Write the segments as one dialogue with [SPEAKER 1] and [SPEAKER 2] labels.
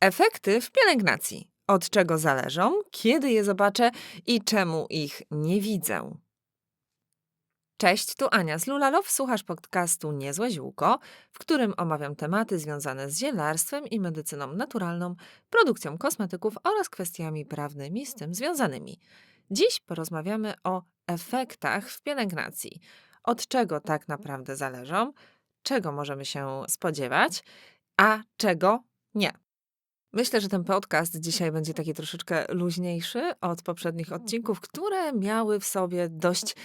[SPEAKER 1] Efekty w pielęgnacji. Od czego zależą, kiedy je zobaczę i czemu ich nie widzę. Cześć, tu Ania z Lulalow. Słuchasz podcastu Niezłe Ziółko, w którym omawiam tematy związane z zielarstwem i medycyną naturalną, produkcją kosmetyków oraz kwestiami prawnymi z tym związanymi. Dziś porozmawiamy o efektach w pielęgnacji. Od czego tak naprawdę zależą, czego możemy się spodziewać, a czego nie. Myślę, że ten podcast dzisiaj będzie taki troszeczkę luźniejszy od poprzednich odcinków, które miały w sobie dość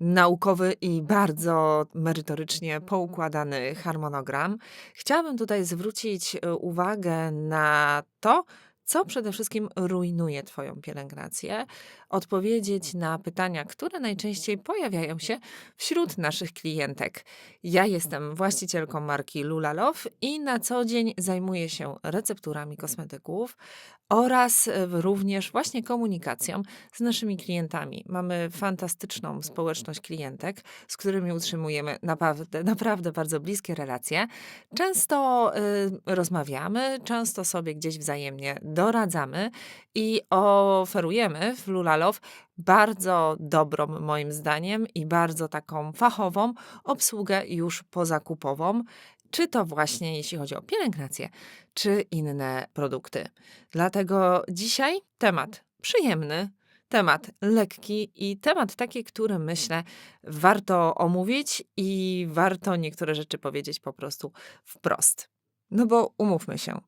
[SPEAKER 1] naukowy i bardzo merytorycznie poukładany harmonogram. Chciałabym tutaj zwrócić e, uwagę na to, co przede wszystkim rujnuje Twoją pielęgnację, odpowiedzieć na pytania, które najczęściej pojawiają się wśród naszych klientek. Ja jestem właścicielką marki Lulalow i na co dzień zajmuję się recepturami kosmetyków oraz również właśnie komunikacją z naszymi klientami. Mamy fantastyczną społeczność klientek, z którymi utrzymujemy naprawdę, naprawdę bardzo bliskie relacje. Często y, rozmawiamy, często sobie gdzieś wzajemnie doradzamy i oferujemy w Lulalow bardzo dobrą, moim zdaniem, i bardzo taką fachową obsługę już pozakupową, czy to właśnie jeśli chodzi o pielęgnację, czy inne produkty. Dlatego dzisiaj temat przyjemny, temat lekki i temat taki, który myślę warto omówić i warto niektóre rzeczy powiedzieć po prostu wprost. No bo umówmy się.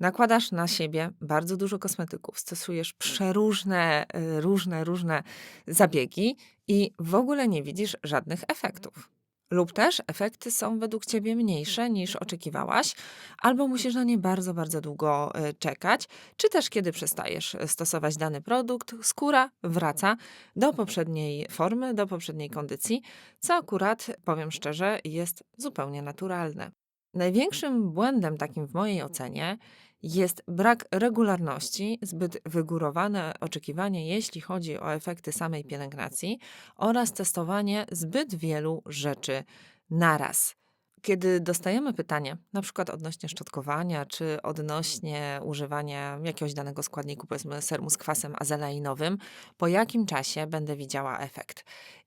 [SPEAKER 1] Nakładasz na siebie bardzo dużo kosmetyków, stosujesz przeróżne, y, różne, różne zabiegi i w ogóle nie widzisz żadnych efektów. Lub też efekty są według ciebie mniejsze niż oczekiwałaś, albo musisz na nie bardzo, bardzo długo y, czekać, czy też kiedy przestajesz stosować dany produkt, skóra wraca do poprzedniej formy, do poprzedniej kondycji, co akurat, powiem szczerze, jest zupełnie naturalne. Największym błędem takim w mojej ocenie jest brak regularności, zbyt wygórowane oczekiwanie, jeśli chodzi o efekty samej pielęgnacji oraz testowanie zbyt wielu rzeczy naraz. Kiedy dostajemy pytanie, na przykład odnośnie szczotkowania, czy odnośnie używania jakiegoś danego składniku, powiedzmy serum z kwasem azeleinowym, po jakim czasie będę widziała efekt?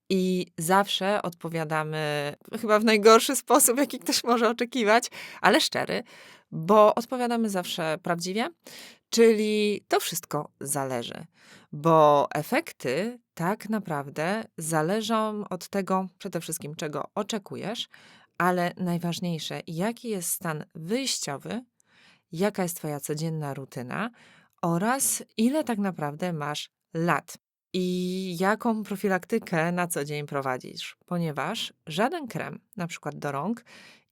[SPEAKER 1] I zawsze odpowiadamy chyba w najgorszy sposób, jaki ktoś może oczekiwać, ale szczery, bo odpowiadamy zawsze prawdziwie, czyli to wszystko zależy, bo efekty tak naprawdę zależą od tego przede wszystkim, czego oczekujesz, ale najważniejsze, jaki jest stan wyjściowy, jaka jest Twoja codzienna rutyna oraz ile tak naprawdę masz lat. I jaką profilaktykę na co dzień prowadzisz, ponieważ żaden krem, na przykład do rąk,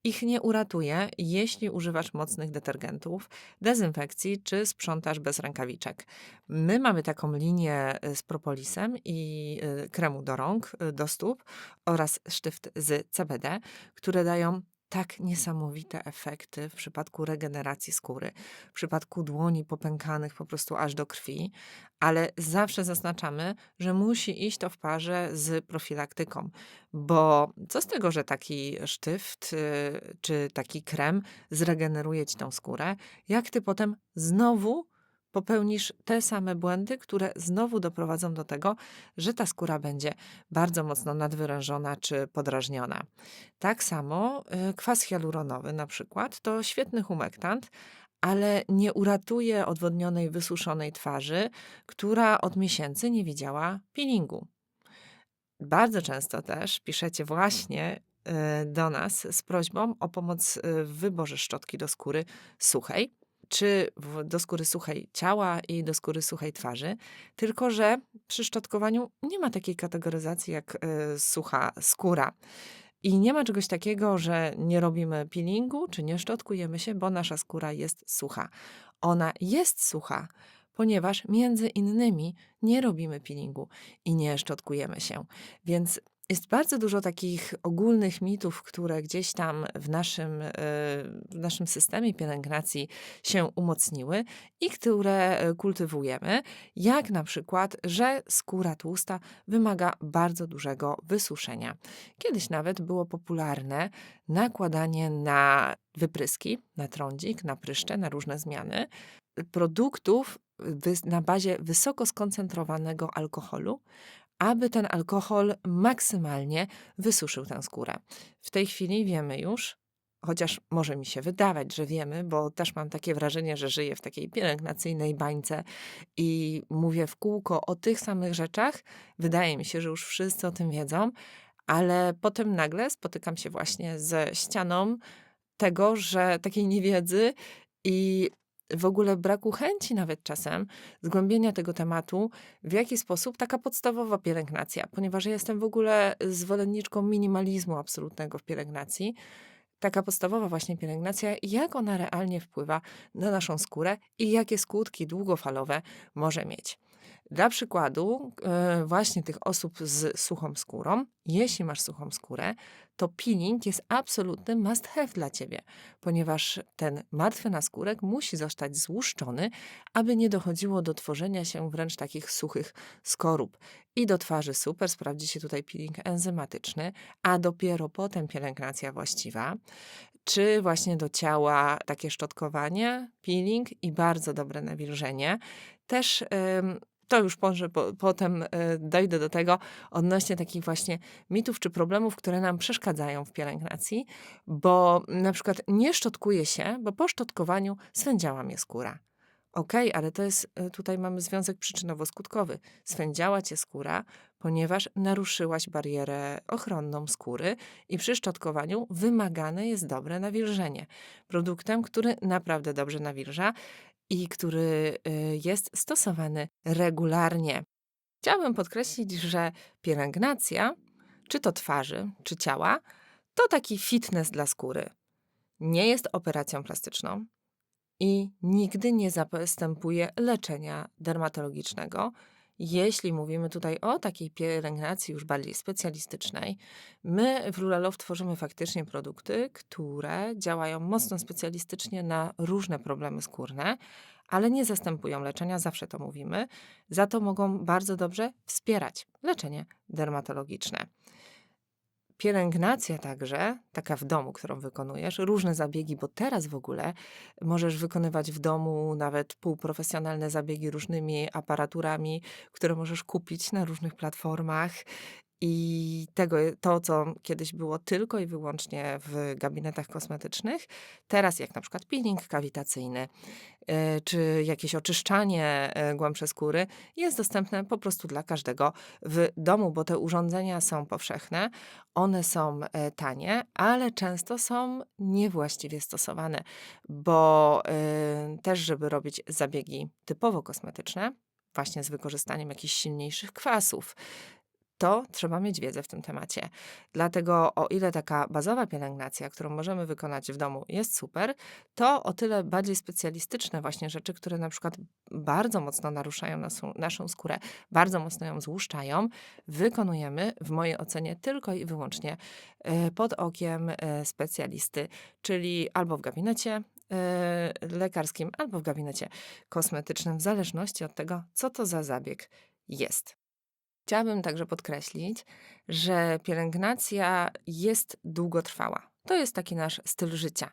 [SPEAKER 1] ich nie uratuje, jeśli używasz mocnych detergentów, dezynfekcji czy sprzątasz bez rękawiczek. My mamy taką linię y, z propolisem i y, kremu do rąk, y, do stóp oraz sztyft z CBD, które dają tak niesamowite efekty w przypadku regeneracji skóry, w przypadku dłoni popękanych po prostu aż do krwi, ale zawsze zaznaczamy, że musi iść to w parze z profilaktyką, bo co z tego, że taki sztyft y, czy taki krem zregeneruje ci tą skórę, jak ty potem znowu popełnisz te same błędy, które znowu doprowadzą do tego, że ta skóra będzie bardzo mocno nadwyrężona czy podrażniona. Tak samo y, kwas hialuronowy na przykład to świetny humektant, ale nie uratuje odwodnionej, wysuszonej twarzy, która od miesięcy nie widziała peelingu. Bardzo często też piszecie właśnie y, do nas z prośbą o pomoc y, w wyborze szczotki do skóry suchej czy do skóry suchej ciała i do skóry suchej twarzy, tylko że przy szczotkowaniu nie ma takiej kategoryzacji jak y, sucha skóra. I nie ma czegoś takiego, że nie robimy peelingu, czy nie szczotkujemy się, bo nasza skóra jest sucha. Ona jest sucha, ponieważ między innymi nie robimy peelingu i nie szczotkujemy się. Więc Jest bardzo dużo takich ogólnych mitów, które gdzieś tam w naszym, e, w naszym systemie pielęgnacji się umocniły i które e, kultywujemy, jak na przykład, że skóra tłusta wymaga bardzo dużego wysuszenia. Kiedyś nawet było popularne nakładanie na wypryski, na trądzik, na pryszcze, na różne zmiany produktów na bazie wysoko skoncentrowanego alkoholu, aby ten alkohol maksymalnie wysuszył tę skórę. W tej chwili wiemy już, chociaż może mi się wydawać, że wiemy, bo też mam takie wrażenie, że żyję w takiej pielęgnacyjnej bańce i mówię w kółko o tych samych rzeczach. Wydaje mi się, że już wszyscy o tym wiedzą, ale potem nagle spotykam się właśnie ze ścianą tego, że takiej niewiedzy i w ogóle braku chęci nawet czasem zgłębienia tego tematu, w jaki sposób taka podstawowa pielęgnacja, ponieważ ja jestem w ogóle zwolenniczką minimalizmu absolutnego w pielęgnacji, taka podstawowa właśnie pielęgnacja, jak ona realnie wpływa na naszą skórę i jakie skutki długofalowe może mieć. Dla przykładu, e, właśnie tych osób z suchą skórą, jeśli masz suchą skórę, to peeling jest absolutny must have dla ciebie, ponieważ ten martwy naskórek musi zostać złuszczony, aby nie dochodziło do tworzenia się wręcz takich suchych skorup. I do twarzy super sprawdzi się tutaj peeling enzymatyczny, a dopiero potem pielęgnacja właściwa czy właśnie do ciała takie szczotkowanie, peeling i bardzo dobre nawilżenie. Też to już może po, potem y, dojdę do tego odnośnie takich właśnie mitów czy problemów, które nam przeszkadzają w pielęgnacji, bo na przykład nie szczotkuje się, bo po szczotkowaniu swędziała mnie skóra. Okej, ale to jest, y, tutaj mamy związek przyczynowo-skutkowy. Swędziała cię skóra, ponieważ naruszyłaś barierę ochronną skóry i przy szczotkowaniu wymagane jest dobre nawilżenie. Produktem, który naprawdę dobrze nawilża i który y, jest stosowany regularnie. Chciałabym podkreślić, że pielęgnacja, czy to twarzy, czy ciała, to taki fitness dla skóry. Nie jest operacją plastyczną i nigdy nie zastępuje leczenia dermatologicznego. Jeśli mówimy tutaj o takiej pielęgnacji już bardziej specjalistycznej, my w Ruralow tworzymy faktycznie produkty, które działają mocno specjalistycznie na różne problemy skórne, ale nie zastępują leczenia, zawsze to mówimy. Za to mogą bardzo dobrze wspierać leczenie dermatologiczne. Pielęgnacja także, taka w domu, którą wykonujesz, różne zabiegi, bo teraz w ogóle możesz wykonywać w domu nawet półprofesjonalne zabiegi różnymi aparaturami, które możesz kupić na różnych platformach. I tego, to, co kiedyś było tylko i wyłącznie w gabinetach kosmetycznych, teraz jak na przykład peeling kawitacyjny, e, czy jakieś oczyszczanie e, głębsze skóry, jest dostępne po prostu dla każdego w domu, bo te urządzenia są powszechne, one są e, tanie, ale często są niewłaściwie stosowane, bo też, żeby robić zabiegi typowo kosmetyczne, właśnie z wykorzystaniem jakichś silniejszych kwasów, to trzeba mieć wiedzę w tym temacie. Dlatego o ile taka bazowa pielęgnacja, którą możemy wykonać w domu jest super, to o tyle bardziej specjalistyczne właśnie rzeczy, które na przykład bardzo mocno naruszają naszą, naszą skórę, bardzo mocno ją złuszczają, wykonujemy w mojej ocenie tylko i wyłącznie e, pod okiem e, specjalisty, czyli albo w gabinecie e, lekarskim, albo w gabinecie kosmetycznym, w zależności od tego, co to za zabieg jest. Chciałabym także podkreślić, że pielęgnacja jest długotrwała. To jest taki nasz styl życia.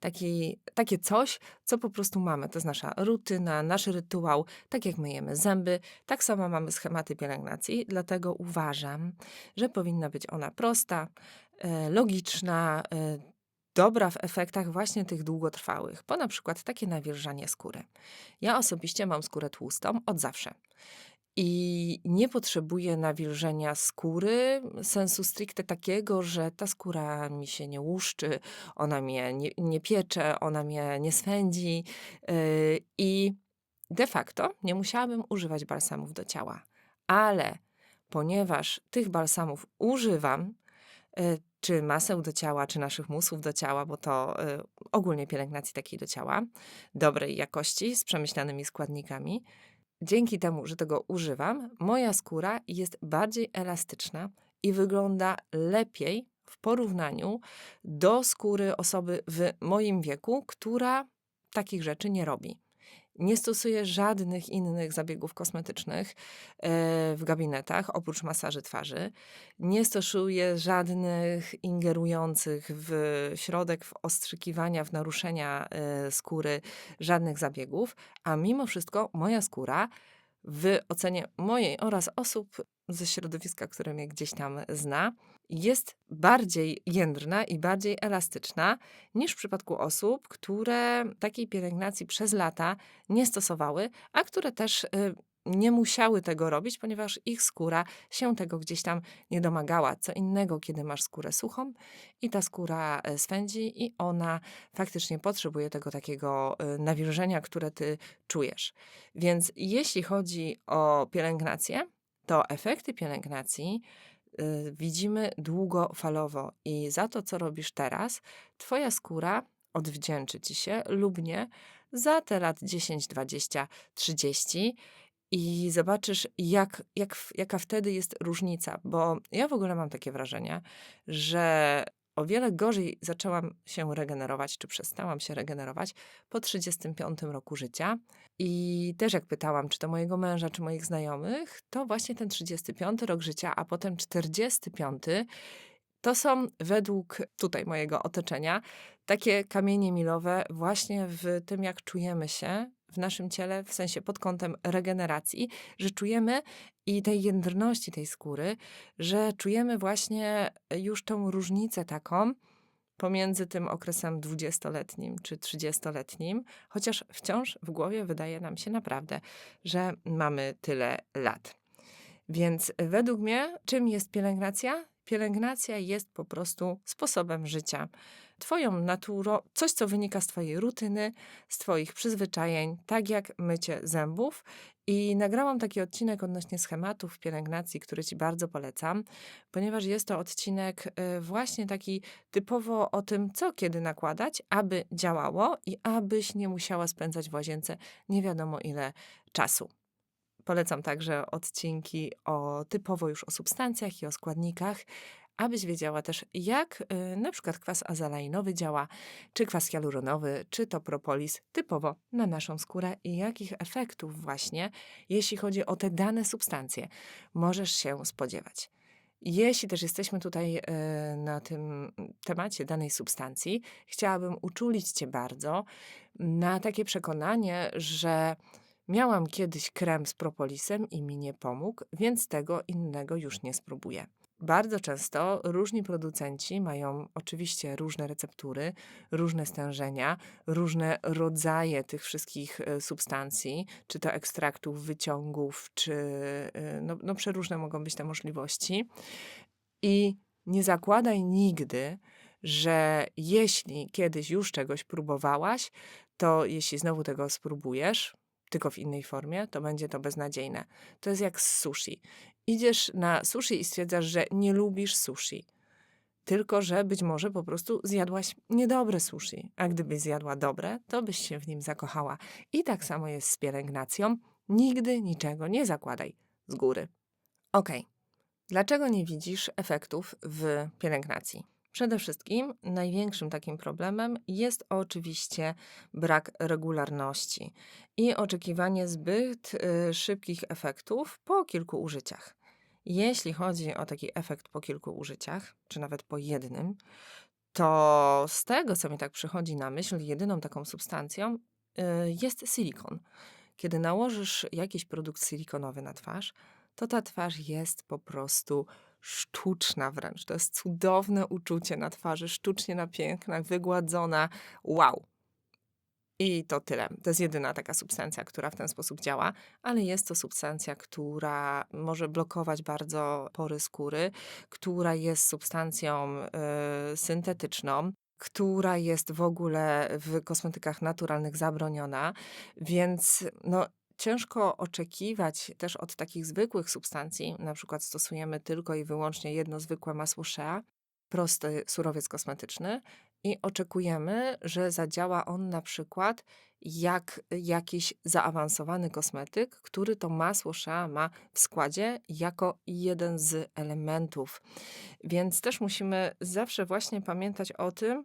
[SPEAKER 1] Taki, takie coś, co po prostu mamy. To jest nasza rutyna, nasz rytuał. Tak jak myjemy zęby, tak samo mamy schematy pielęgnacji. Dlatego uważam, że powinna być ona prosta, e, logiczna, e, dobra w efektach właśnie tych długotrwałych, bo na przykład takie nawilżanie skóry. Ja osobiście mam skórę tłustą od zawsze. I nie potrzebuję nawilżenia skóry, sensu stricte takiego, że ta skóra mi się nie łuszczy, ona mnie nie, nie piecze, ona mnie nie swędzi. Yy, I de facto nie musiałabym używać balsamów do ciała. Ale ponieważ tych balsamów używam, yy, czy maseł do ciała, czy naszych musów do ciała, bo to yy, ogólnie pielęgnacji takiej do ciała, dobrej jakości, z przemyślanymi składnikami, dzięki temu, że tego używam, moja skóra jest bardziej elastyczna i wygląda lepiej w porównaniu do skóry osoby w moim wieku, która takich rzeczy nie robi. Nie stosuję żadnych innych zabiegów kosmetycznych e, w gabinetach, oprócz masaży twarzy. Nie stosuję żadnych ingerujących w środek, w ostrzykiwania, w naruszenia e, skóry, żadnych zabiegów, a mimo wszystko moja skóra w ocenie mojej oraz osób ze środowiska, które mnie gdzieś tam zna, jest bardziej jędrna i bardziej elastyczna niż w przypadku osób, które takiej pielęgnacji przez lata nie stosowały, a które też y, nie musiały tego robić, ponieważ ich skóra się tego gdzieś tam nie domagała. Co innego, kiedy masz skórę suchą i ta skóra e, swędzi i ona faktycznie potrzebuje tego takiego e, nawilżenia, które ty czujesz. Więc jeśli chodzi o pielęgnację, to efekty pielęgnacji widzimy długofalowo i za to, co robisz teraz, twoja skóra odwdzięczy ci się lub nie za te lat 10, 20, 30 i zobaczysz, jak, jak, jaka wtedy jest różnica. Bo ja w ogóle mam takie wrażenie, że o wiele gorzej zaczęłam się regenerować, czy przestałam się regenerować po 35 roku życia. I też jak pytałam, czy to mojego męża, czy moich znajomych, to właśnie ten 35 rok życia, a potem 45 to są według tutaj mojego otoczenia takie kamienie milowe właśnie w tym, jak czujemy się w naszym ciele, w sensie pod kątem regeneracji, że czujemy i tej jędrności tej skóry, że czujemy właśnie już tą różnicę taką pomiędzy tym okresem dwudziestoletnim czy trzydziestoletnim, chociaż wciąż w głowie wydaje nam się naprawdę, że mamy tyle lat. Więc według mnie, czym jest pielęgnacja? Pielęgnacja jest po prostu sposobem życia. Twoją naturą, coś co wynika z Twojej rutyny, z Twoich przyzwyczajeń, tak jak mycie zębów. I nagrałam taki odcinek odnośnie schematów pielęgnacji, który Ci bardzo polecam, ponieważ jest to odcinek y, właśnie taki typowo o tym, co kiedy nakładać, aby działało i abyś nie musiała spędzać w łazience nie wiadomo ile czasu. Polecam także odcinki o typowo już o substancjach i o składnikach, abyś wiedziała też, jak y, na przykład kwas azalainowy działa, czy kwas hialuronowy, czy to propolis typowo na naszą skórę i jakich efektów właśnie, jeśli chodzi o te dane substancje, możesz się spodziewać. Jeśli też jesteśmy tutaj y, na tym temacie danej substancji, chciałabym uczulić Cię bardzo na takie przekonanie, że Miałam kiedyś krem z propolisem i mi nie pomógł, więc tego innego już nie spróbuję. Bardzo często różni producenci mają oczywiście różne receptury, różne stężenia, różne rodzaje tych wszystkich e, substancji, czy to ekstraktów, wyciągów, czy e, no, no przeróżne mogą być te możliwości. I nie zakładaj nigdy, że jeśli kiedyś już czegoś próbowałaś, to jeśli znowu tego spróbujesz, tylko w innej formie, to będzie to beznadziejne. To jest jak z sushi. Idziesz na sushi i stwierdzasz, że nie lubisz sushi. Tylko, że być może po prostu zjadłaś niedobre sushi, a gdybyś zjadła dobre, to byś się w nim zakochała. I tak samo jest z pielęgnacją. Nigdy niczego nie zakładaj z góry. Ok. Dlaczego nie widzisz efektów w pielęgnacji? Przede wszystkim największym takim problemem jest oczywiście brak regularności i oczekiwanie zbyt y, szybkich efektów po kilku użyciach. Jeśli chodzi o taki efekt po kilku użyciach, czy nawet po jednym, to z tego, co mi tak przychodzi na myśl, jedyną taką substancją y, jest silikon. Kiedy nałożysz jakiś produkt silikonowy na twarz, to ta twarz jest po prostu sztuczna wręcz. To jest cudowne uczucie na twarzy, sztucznie na piękna, wygładzona. Wow! I to tyle. To jest jedyna taka substancja, która w ten sposób działa, ale jest to substancja, która może blokować bardzo pory skóry, która jest substancją y, syntetyczną, która jest w ogóle w kosmetykach naturalnych zabroniona, więc no, ciężko oczekiwać też od takich zwykłych substancji, na przykład stosujemy tylko i wyłącznie jedno zwykłe masło Shea, prosty surowiec kosmetyczny i oczekujemy, że zadziała on na przykład jak jakiś zaawansowany kosmetyk, który to masło Shea ma w składzie jako jeden z elementów. Więc też musimy zawsze właśnie pamiętać o tym,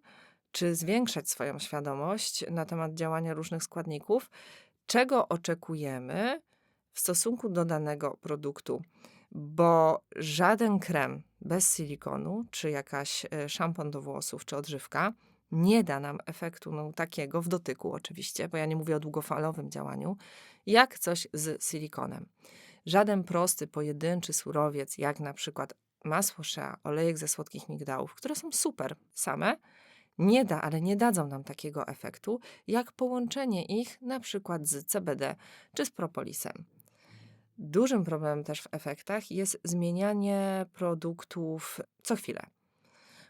[SPEAKER 1] czy zwiększać swoją świadomość na temat działania różnych składników, czego oczekujemy w stosunku do danego produktu, bo żaden krem bez silikonu, czy jakaś e, szampon do włosów, czy odżywka nie da nam efektu no, takiego w dotyku oczywiście, bo ja nie mówię o długofalowym działaniu, jak coś z silikonem. Żaden prosty, pojedynczy surowiec, jak na przykład masło shea, olejek ze słodkich migdałów, które są super same, nie da, ale nie dadzą nam takiego efektu, jak połączenie ich na przykład z CBD czy z propolisem. Dużym problemem też w efektach jest zmienianie produktów co chwilę.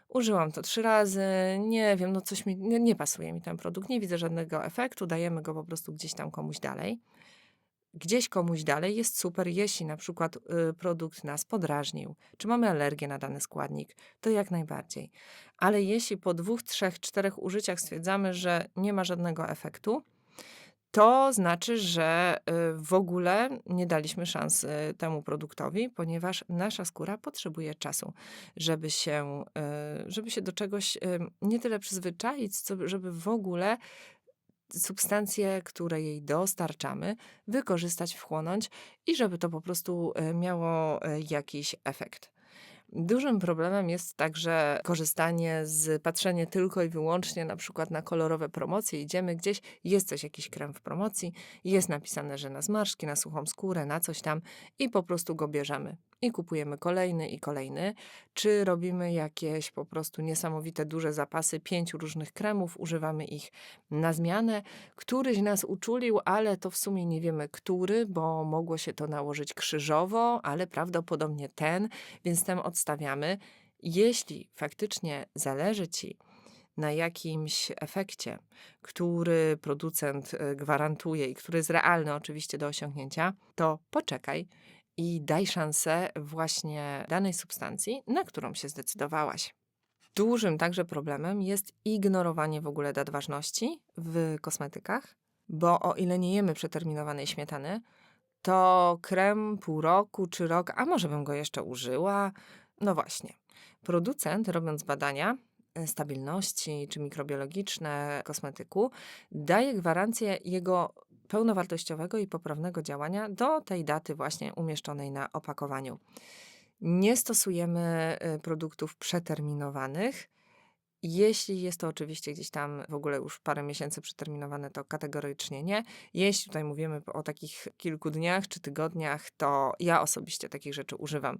[SPEAKER 1] Użyłam to trzy razy, nie wiem, no coś mi, nie, nie pasuje mi ten produkt, nie widzę żadnego efektu, dajemy go po prostu gdzieś tam komuś dalej. Gdzieś komuś dalej jest super, jeśli na przykład y, produkt nas podrażnił, czy mamy alergię na dany składnik, to jak najbardziej. Ale jeśli po dwóch, trzech, czterech użyciach stwierdzamy, że nie ma żadnego efektu, to znaczy, że y, w ogóle nie daliśmy szansy temu produktowi, ponieważ nasza skóra potrzebuje czasu, żeby się, y, żeby się do czegoś y, nie tyle przyzwyczaić, co żeby w ogóle substancje, które jej dostarczamy, wykorzystać, wchłonąć i żeby to po prostu miało jakiś efekt. Dużym problemem jest także korzystanie z patrzenie tylko i wyłącznie na przykład na kolorowe promocje. Idziemy gdzieś, jest coś, jakiś krem w promocji, jest napisane, że na zmarszki, na suchą skórę, na coś tam i po prostu go bierzemy i kupujemy kolejny i kolejny. Czy robimy jakieś po prostu niesamowite duże zapasy pięciu różnych kremów, używamy ich na zmianę. Któryś nas uczulił, ale to w sumie nie wiemy który, bo mogło się to nałożyć krzyżowo, ale prawdopodobnie ten, więc ten odstawiamy. Jeśli faktycznie zależy Ci na jakimś efekcie, który producent y, gwarantuje i który jest realny oczywiście do osiągnięcia, to poczekaj i daj szansę właśnie danej substancji, na którą się zdecydowałaś. Dużym także problemem jest ignorowanie w ogóle dat ważności w kosmetykach, bo o ile nie jemy przeterminowanej śmietany, to krem pół roku czy rok, a może bym go jeszcze użyła. No właśnie. Producent, robiąc badania e, stabilności czy mikrobiologiczne kosmetyku, daje gwarancję jego pełnowartościowego i poprawnego działania do tej daty właśnie umieszczonej na opakowaniu. Nie stosujemy y, produktów przeterminowanych. Jeśli jest to oczywiście gdzieś tam w ogóle już parę miesięcy przeterminowane, to kategorycznie nie. Jeśli tutaj mówimy o takich kilku dniach czy tygodniach, to ja osobiście takich rzeczy używam,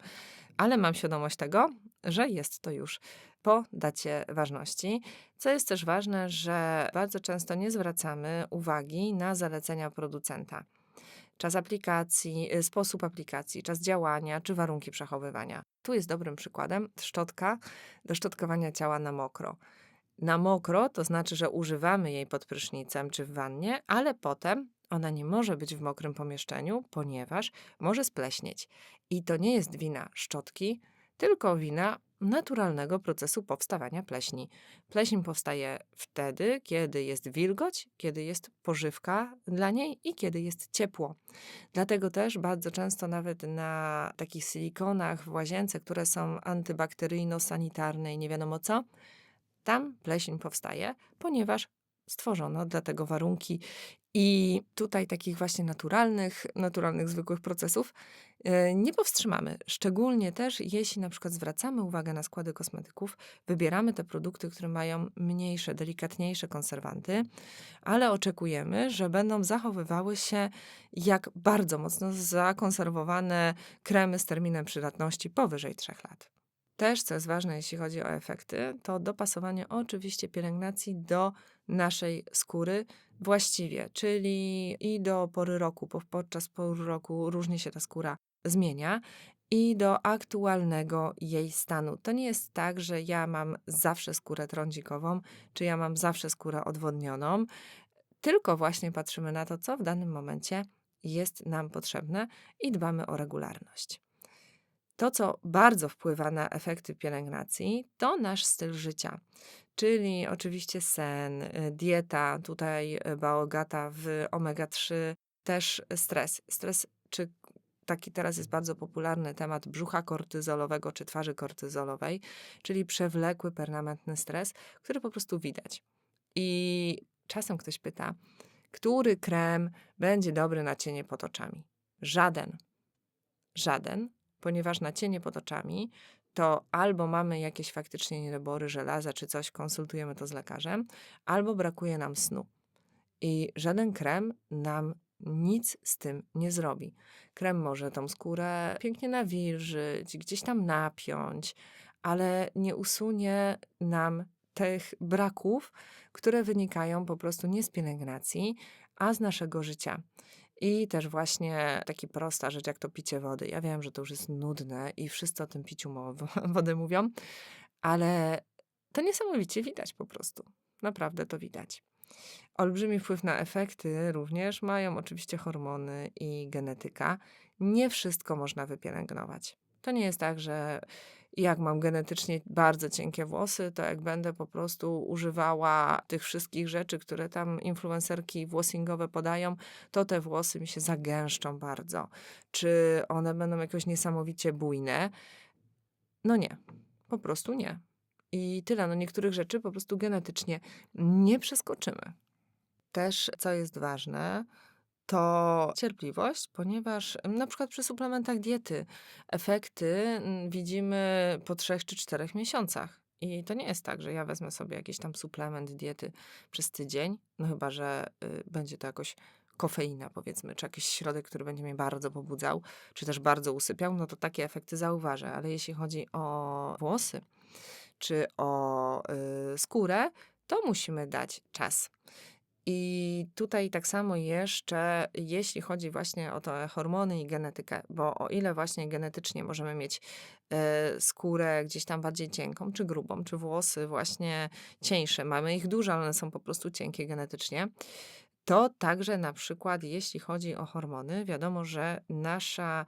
[SPEAKER 1] ale mam świadomość tego, że jest to już po dacie ważności. Co jest też ważne, że bardzo często nie zwracamy uwagi na zalecenia producenta. Czas aplikacji, y, sposób aplikacji, czas działania czy warunki przechowywania. Tu jest dobrym przykładem szczotka do szczotkowania ciała na mokro. Na mokro to znaczy, że używamy jej pod prysznicem czy w wannie, ale potem ona nie może być w mokrym pomieszczeniu, ponieważ może spleśnieć. I to nie jest wina szczotki, tylko wina naturalnego procesu powstawania pleśni. Pleśń powstaje wtedy, kiedy jest wilgoć, kiedy jest pożywka dla niej i kiedy jest ciepło. Dlatego też bardzo często nawet na takich silikonach w łazience, które są antybakteryjno-sanitarne i nie wiadomo co, tam pleśń powstaje, ponieważ stworzono dla tego warunki i tutaj takich właśnie naturalnych, naturalnych, zwykłych procesów nie powstrzymamy. Szczególnie też, jeśli na przykład zwracamy uwagę na składy kosmetyków, wybieramy te produkty, które mają mniejsze, delikatniejsze konserwanty, ale oczekujemy, że będą zachowywały się jak bardzo mocno zakonserwowane kremy z terminem przydatności powyżej 3 lat. Też, co jest ważne, jeśli chodzi o efekty, to dopasowanie oczywiście pielęgnacji do naszej skóry właściwie, czyli i do pory roku, bo podczas pory roku różnie się ta skóra zmienia, i do aktualnego jej stanu. To nie jest tak, że ja mam zawsze skórę trądzikową, czy ja mam zawsze skórę odwodnioną, tylko właśnie patrzymy na to, co w danym momencie jest nam potrzebne i dbamy o regularność. To, co bardzo wpływa na efekty pielęgnacji, to nasz styl życia. Czyli oczywiście sen, y, dieta, tutaj y, bałogata w omega-3, też stres. Stres, czy taki teraz jest bardzo popularny temat brzucha kortyzolowego czy twarzy kortyzolowej, czyli przewlekły, permanentny stres, który po prostu widać. I czasem ktoś pyta, który krem będzie dobry na cienie pod oczami? Żaden. Żaden, ponieważ na cienie pod oczami to albo mamy jakieś faktycznie niedobory żelaza czy coś, konsultujemy to z lekarzem, albo brakuje nam snu. I żaden krem nam nic z tym nie zrobi. Krem może tą skórę pięknie nawilżyć, gdzieś tam napiąć, ale nie usunie nam tych braków, które wynikają po prostu nie z pielęgnacji, a z naszego życia. I też właśnie taki prosta rzecz, jak to picie wody. Ja wiem, że to już jest nudne i wszyscy o tym piciu wody mówią, ale to niesamowicie widać po prostu. Naprawdę to widać. Olbrzymi wpływ na efekty również mają oczywiście hormony i genetyka. Nie wszystko można wypielęgnować. To nie jest tak, że jak mam genetycznie bardzo cienkie włosy, to jak będę po prostu używała tych wszystkich rzeczy, które tam influencerki włosingowe podają, to te włosy mi się zagęszczą bardzo. Czy one będą jakoś niesamowicie bujne? No nie, po prostu nie. I tyle. No niektórych rzeczy po prostu genetycznie nie przeskoczymy. Też, co jest ważne, to cierpliwość, ponieważ na przykład przy suplementach diety efekty mm, widzimy po 3 czy 4 miesiącach. I to nie jest tak, że ja wezmę sobie jakiś tam suplement diety przez tydzień, no chyba, że y, będzie to jakoś kofeina, powiedzmy, czy jakiś środek, który będzie mnie bardzo pobudzał, czy też bardzo usypiał, no to takie efekty zauważę. Ale jeśli chodzi o włosy, czy o y, skórę, to musimy dać czas. I tutaj tak samo jeszcze, jeśli chodzi właśnie o te hormony i genetykę, bo o ile właśnie genetycznie możemy mieć e, skórę gdzieś tam bardziej cienką, czy grubą, czy włosy właśnie cieńsze, mamy ich dużo, ale one są po prostu cienkie genetycznie, to także na przykład jeśli chodzi o hormony, wiadomo, że nasza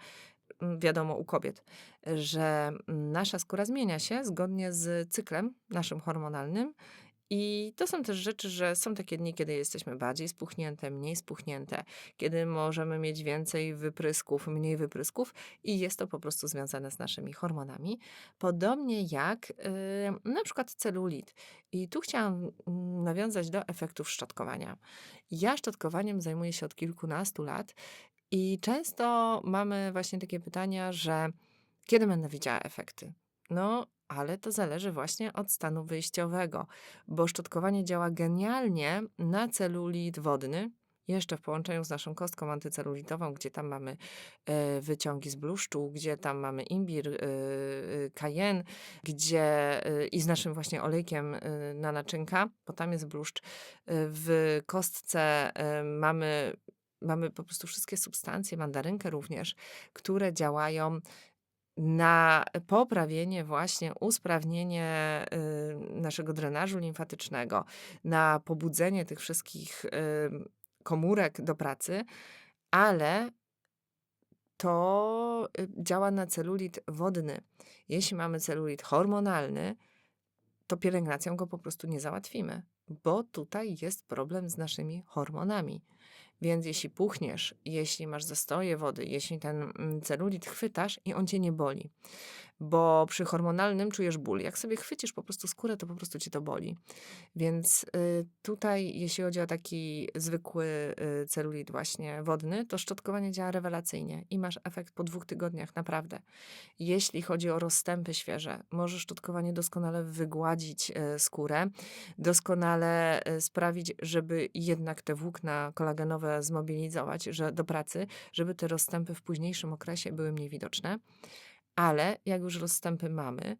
[SPEAKER 1] wiadomo u kobiet, że nasza skóra zmienia się zgodnie z cyklem naszym hormonalnym i to są też rzeczy, że są takie dni, kiedy jesteśmy bardziej spuchnięte, mniej spuchnięte, kiedy możemy mieć więcej wyprysków, mniej wyprysków, i jest to po prostu związane z naszymi hormonami. Podobnie jak yy, na przykład celulit. I tu chciałam nawiązać do efektów szczotkowania. Ja szczotkowaniem zajmuję się od kilkunastu lat i często mamy właśnie takie pytania, że kiedy będę widziała efekty? No, ale to zależy właśnie od stanu wyjściowego, bo szczotkowanie działa genialnie na celulit wodny, jeszcze w połączeniu z naszą kostką antycelulitową, gdzie tam mamy e, wyciągi z bluszczu, gdzie tam mamy imbir, e, cayenne, gdzie e, i z naszym właśnie olejkiem e, na naczynka, bo tam jest bluszcz. E, w kostce e, mamy, mamy po prostu wszystkie substancje, mandarynkę również, które działają na poprawienie właśnie, usprawnienie y, naszego drenażu limfatycznego, na pobudzenie tych wszystkich komórek do pracy, ale to y, działa na celulit wodny. Jeśli mamy celulit hormonalny, to pielęgnacją go po prostu nie załatwimy, bo tutaj jest problem z naszymi hormonami. Więc jeśli puchniesz, jeśli masz zastoje wody, jeśli ten mm, celulit chwytasz i on cię nie boli, bo przy hormonalnym czujesz ból. Jak sobie chwycisz po prostu skórę, to po prostu cię to boli. Więc y, tutaj, jeśli chodzi o taki zwykły y, celulit właśnie wodny, to szczotkowanie działa rewelacyjnie i masz efekt po dwóch tygodniach, naprawdę. Jeśli chodzi o rozstępy świeże, możesz szczotkowanie doskonale wygładzić y, skórę, doskonale sprawić, żeby jednak te włókna kolagenowe zmobilizować że, do pracy, żeby te rozstępy w późniejszym okresie były mniej widoczne. Ale jak już rozstępy mamy,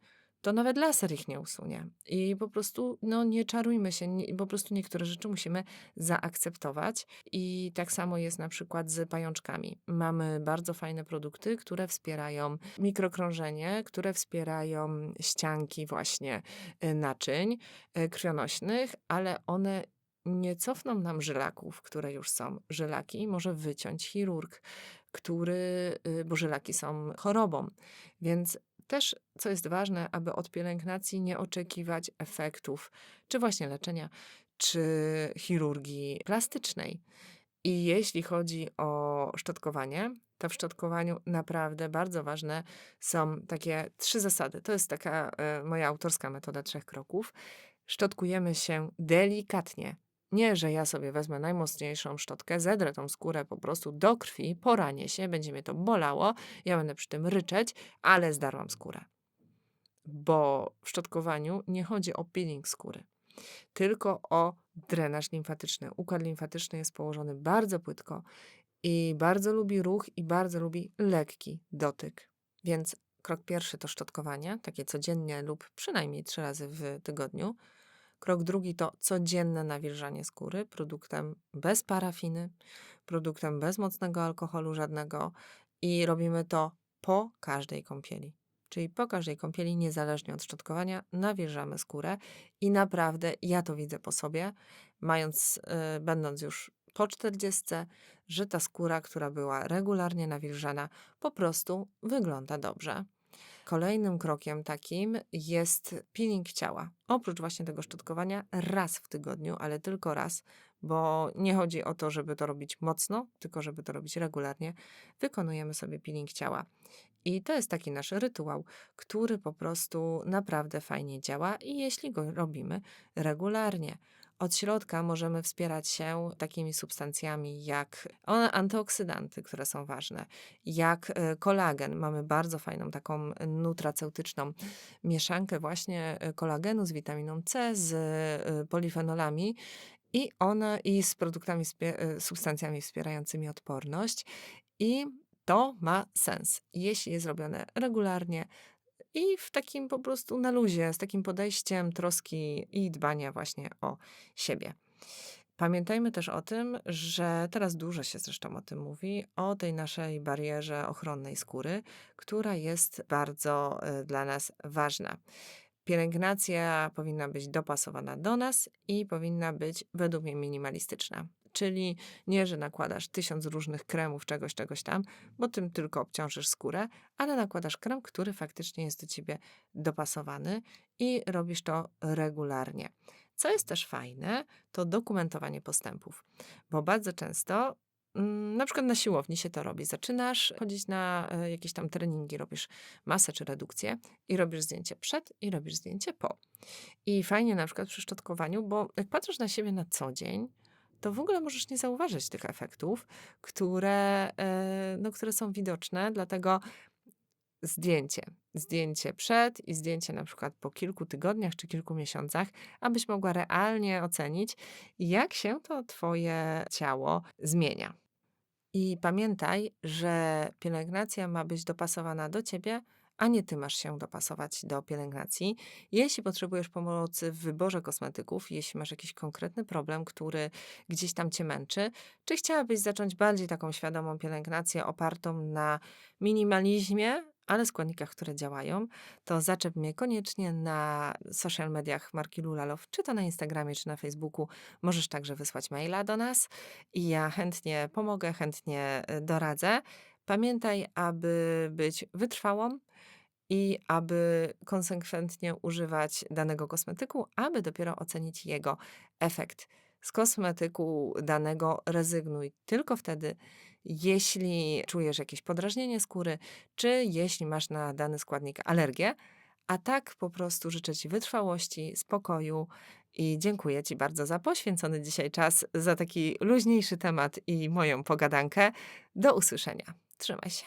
[SPEAKER 1] to nawet laser ich nie usunie. I po prostu no, nie czarujmy się, nie, po prostu niektóre rzeczy musimy zaakceptować. I tak samo jest na przykład z pajączkami. Mamy bardzo fajne produkty, które wspierają mikrokrążenie, które wspierają ścianki właśnie y, naczyń y, krwionośnych, ale one nie cofną nam żylaków, które już są. Żylaki może wyciąć chirurg który, y, bo żylaki są chorobą. Więc też, co jest ważne, aby od pielęgnacji nie oczekiwać efektów, czy właśnie leczenia, czy chirurgii plastycznej. I jeśli chodzi o szczotkowanie, to w szczotkowaniu naprawdę bardzo ważne są takie trzy zasady. To jest taka e, moja autorska metoda trzech kroków. Szczotkujemy się delikatnie. Nie, że ja sobie wezmę najmocniejszą szczotkę, zedrę tą skórę po prostu do krwi, poranię się, będzie mnie to bolało, ja będę przy tym ryczeć, ale zdarłam skórę. Bo w szczotkowaniu nie chodzi o peeling skóry, tylko o drenaż limfatyczny. Układ limfatyczny jest położony bardzo płytko i bardzo lubi ruch i bardzo lubi lekki dotyk. Więc krok pierwszy to szczotkowanie, takie codziennie lub przynajmniej trzy razy w tygodniu. Krok drugi to codzienne nawilżanie skóry produktem bez parafiny, produktem bez mocnego alkoholu żadnego i robimy to po każdej kąpieli. Czyli po każdej kąpieli, niezależnie od szczotkowania, nawilżamy skórę i naprawdę ja to widzę po sobie, mając, y, będąc już po 40, że ta skóra, która była regularnie nawilżana, po prostu wygląda dobrze. Kolejnym krokiem takim jest peeling ciała. Oprócz właśnie tego szczotkowania raz w tygodniu, ale tylko raz, bo nie chodzi o to, żeby to robić mocno, tylko żeby to robić regularnie. Wykonujemy sobie peeling ciała. I to jest taki nasz rytuał, który po prostu naprawdę fajnie działa i jeśli go robimy regularnie. Od środka możemy wspierać się takimi substancjami jak antyoksydanty, które są ważne, jak e, kolagen. Mamy bardzo fajną taką nutraceutyczną mieszankę właśnie e, kolagenu z witaminą C, z e, polifenolami i one i z produktami, substancjami wspierającymi odporność. I to ma sens, jeśli jest robione regularnie i w takim po prostu na luzie, z takim podejściem troski i dbania właśnie o siebie. Pamiętajmy też o tym, że teraz dużo się zresztą o tym mówi, o tej naszej barierze ochronnej skóry, która jest bardzo y, dla nas ważna. Pielęgnacja powinna być dopasowana do nas i powinna być według mnie minimalistyczna. Czyli nie, że nakładasz tysiąc różnych kremów, czegoś, czegoś tam, bo tym tylko obciążysz skórę, ale nakładasz krem, który faktycznie jest do ciebie dopasowany i robisz to regularnie. Co jest też fajne, to dokumentowanie postępów, bo bardzo często mm, na przykład na siłowni się to robi. Zaczynasz chodzić na e, jakieś tam treningi, robisz masę czy redukcję i robisz zdjęcie przed i robisz zdjęcie po. I fajnie na przykład przy szczotkowaniu, bo jak patrzysz na siebie na co dzień, to w ogóle możesz nie zauważyć tych efektów, które, e, no, które są widoczne, dlatego zdjęcie. Zdjęcie przed i zdjęcie na przykład po kilku tygodniach czy kilku miesiącach, abyś mogła realnie ocenić, jak się to Twoje ciało zmienia. I pamiętaj, że pielęgnacja ma być dopasowana do Ciebie, a nie ty masz się dopasować do pielęgnacji. Jeśli potrzebujesz pomocy w wyborze kosmetyków, jeśli masz jakiś konkretny problem, który gdzieś tam cię męczy, czy chciałabyś zacząć bardziej taką świadomą pielęgnację opartą na minimalizmie, ale składnikach, które działają, to zaczep mnie koniecznie na social mediach marki Lulalow, czy to na Instagramie, czy na Facebooku. Możesz także wysłać maila do nas i ja chętnie pomogę, chętnie y, doradzę. Pamiętaj, aby być wytrwałą, i aby konsekwentnie używać danego kosmetyku, aby dopiero ocenić jego efekt. Z kosmetyku danego rezygnuj tylko wtedy, jeśli czujesz jakieś podrażnienie skóry, czy jeśli masz na dany składnik alergię. A tak po prostu życzę Ci wytrwałości, spokoju i dziękuję Ci bardzo za poświęcony dzisiaj czas, za taki luźniejszy temat i moją pogadankę. Do usłyszenia. Trzymaj się.